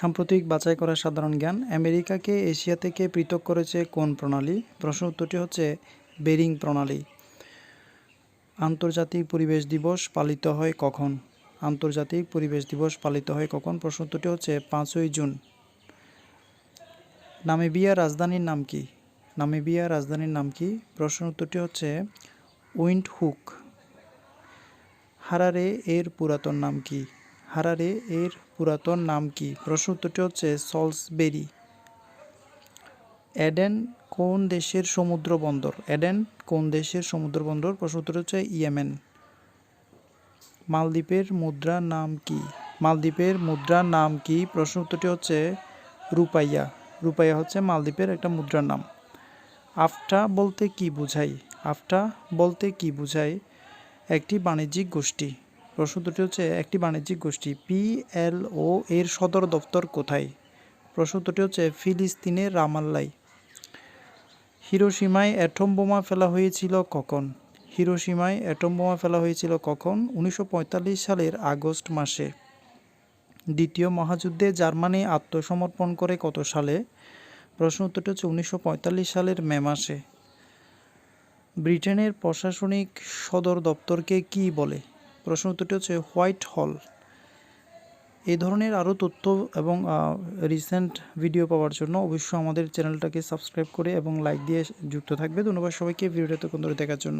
সাম্প্রতিক বাছাই করা সাধারণ জ্ঞান আমেরিকাকে এশিয়া থেকে পৃথক করেছে কোন প্রণালী? প্রশ্ন উত্তরটি হচ্ছে, বেরিং প্রণালী। আন্তর্জাতিক পরিবেশ দিবস পালিত হয় কখন? আন্তর্জাতিক পরিবেশ দিবস পালিত হয় কখন? প্রশ্ন উত্তরটি হচ্ছে, পাঁচই জুন। নামিবিয়ার রাজধানীর নাম কি? নামিবিয়ার রাজধানীর নাম কি? প্রশ্ন উত্তরটি হচ্ছে উইন্ড হুক হারারে এর পুরাতন নাম কি? হারারে এর পুরাতন নাম কি? প্রশ্ন উত্তরটি হচ্ছে সলসবেরি। এডেন কোন দেশের সমুদ্র বন্দর? এডেন কোন দেশের সমুদ্র বন্দর? প্রশ্ন উত্তর হচ্ছে ইয়েমেন। মালদ্বীপের মুদ্রার নাম কি? মালদ্বীপের মুদ্রার নাম কি? প্রশ্ন উত্তরটি হচ্ছে রুপাইয়া। রুপাইয়া হচ্ছে মালদ্বীপের একটা মুদ্রার নাম। আফটা বলতে কি বোঝায়? আফটা বলতে কি বোঝায়? একটি বাণিজ্যিক গোষ্ঠী। প্রশ্ন দুটি হচ্ছে, একটি বাণিজ্যিক গোষ্ঠী পিএলও এর সদর দপ্তর কোথায়? প্রশ্ন দুটি হচ্ছে ফিলিস্তিনের রামাল্লায়। হিরোসীমায় অ্যাটম বোমা ফেলা হয়েছিল কখন? হিরোসীমায় অ্যাটম বোমা ফেলা হয়েছিল কখন? উনিশশো পঁয়তাল্লিশ সালের আগস্ট মাসে। দ্বিতীয় মহাযুদ্ধে জার্মানি আত্মসমর্পণ করে কত সালে? প্রশ্ন উত্তরটি হচ্ছে, উনিশশো পঁয়তাল্লিশ সালের মে মাসে। ব্রিটেনের প্রশাসনিক সদর দপ্তরকে কি বলে? প্রশ্ন উত্তরটি হচ্ছে হোয়াইট হল। এই ধরনের আরও তথ্য এবং রিসেন্ট ভিডিও পাওয়ার জন্য অবশ্যই আমাদের চ্যানেলটাকে সাবস্ক্রাইব করে এবং লাইক দিয়ে যুক্ত থাকবে। ধন্যবাদ সবাইকে। ভিডিওটা তখন ধরে দেখার জন্য।